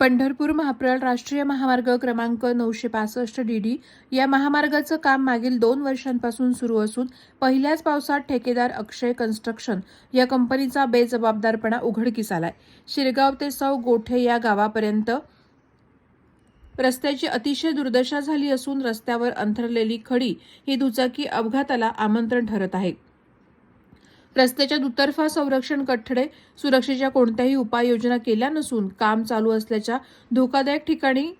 पंढरपूर महाप्रळ राष्ट्रीय महामार्ग क्रमांक नऊशे पासष्ट डी डी या महामार्गाचं काम मागील दोन वर्षांपासून सुरू असून पहिल्याच पावसात ठेकेदार अक्षय कन्स्ट्रक्शन या कंपनीचा बेजबाबदारपणा उघडकीस आलाय. शिरगाव ते सौ गोठे या गावापर्यंत रस्त्याची अतिशय दुर्दशा झाली असून रस्त्यावर अंथरलेली खडी ही दुचाकी अपघाताला आमंत्रण ठरत आहे. रस्त्याच्या दुतर्फा संरक्षण कठडे सुरक्षेच्या कोणत्याही उपाययोजना केल्या नसून काम चालू असल्याच्या धोकादायक ठिकाणी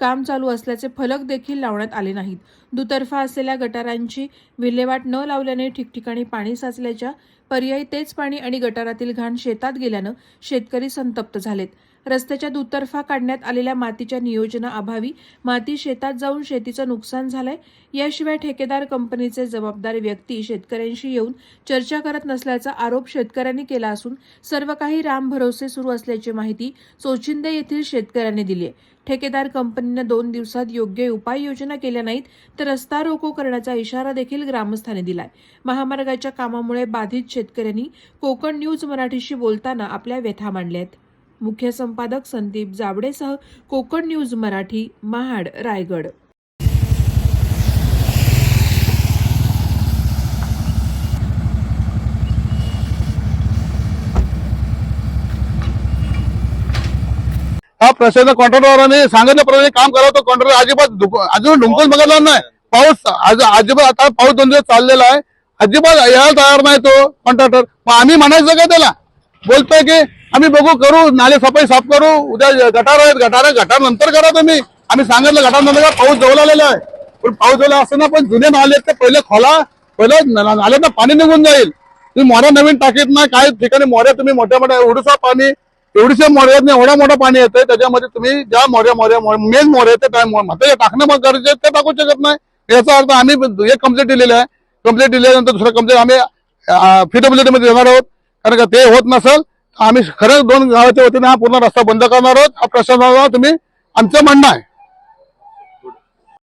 काम चालू असल्याचे फलक देखील लावण्यात आले नाहीत. दुतर्फा असलेल्या गटारांची विल्हेवाट न लावल्याने ठिकठिकाणी पाणी साचल्याच्या पर्यायी तेच पाणी आणि गटारातील घाण शेतात गेल्यानं शेतकरी संतप्त झालेत. रस्त्याच्या दुतर्फा काढण्यात आलेल्या मातीच्या नियोजनाअभावी माती शेतात जाऊन शेतीचं नुकसान झालंय. याशिवाय ठेकेदार कंपनीचे जबाबदार व्यक्ती शेतकऱ्यांशी येऊन चर्चा करत नसल्याचा आरोप शेतकऱ्यांनी केला असून सर्व काही राम भरोसे सुरू असल्याची माहिती चोचिंदे येथील शेतकऱ्यांनी दिली आहे ठेकेदार कंपनीनं दोन दिवसात योग्य उपाययोजना केल्या नाहीत तर रस्ता रोको करण्याचा इशारा देखील ग्रामस्थांनी दिलाय. महामार्गाच्या कामामुळे बाधित शेतकऱ्यांनी कोकण न्यूज मराठीशी बोलताना आपल्या व्यथा मांडल्या आहेत मुख्य संपादक संदीप जावडेसह कोकण न्यूज मराठी महाड रायगड. हा प्रशासन कॉन्ट्रॅक्टरने सांगितल्याप्रमाणे काम करावं तो कॉन्ट्रॅक्टर अजिबात अजून ढुंकून बघितला नाही. पाऊस आज अजिबात आता पाऊस दोन दिवस चाललेला आहे. अजिबात यायला तयार नाही तो कॉन्ट्रॅक्टर. मग आम्ही म्हणायचं का त्याला? बोलतोय की आम्ही बघू करू नाले सफाई साफ करू. उद्या गटार आहेत गटार गटार नंतर करा तुम्ही. आम्ही सांगितलं गटारनंतर पाऊस जवळ आलेला आहे. पण पाऊस जवळ असताना पण जुने नाले आहेत ते पहिले खोला पहिले न- पाणी निघून जाईल. तुम्ही मोऱ्या नवीन टाकीत ना काही ठिकाणी मोऱ्या तुम्ही मोठ्या मोठ्या एवढसा पाणी एवढीशा मोऱ्यात नाही एवढा मोठा पाणी येतंय त्याच्यामध्ये तुम्ही ज्या मोऱ्या मोऱ्या मेन मोरे येते ते काय मो- टाकणं मग गरजेचं ते टाकू शकत नाही. याचा अर्थ आम्ही एक कंप्लेंट दिलेली आहे. कंप्लेंट दिल्यानंतर दुसरं कंप्लेंट आम्ही फिटेबिलिटी मध्ये देणार आहोत. कारण का ते होत नसेल आम्ही खरंच दोन गावाच्या वतीने हा पूर्ण रस्ता बंद करणार आहोत. हा प्रशासनाला तुम्ही आमचं म्हणणं आहे.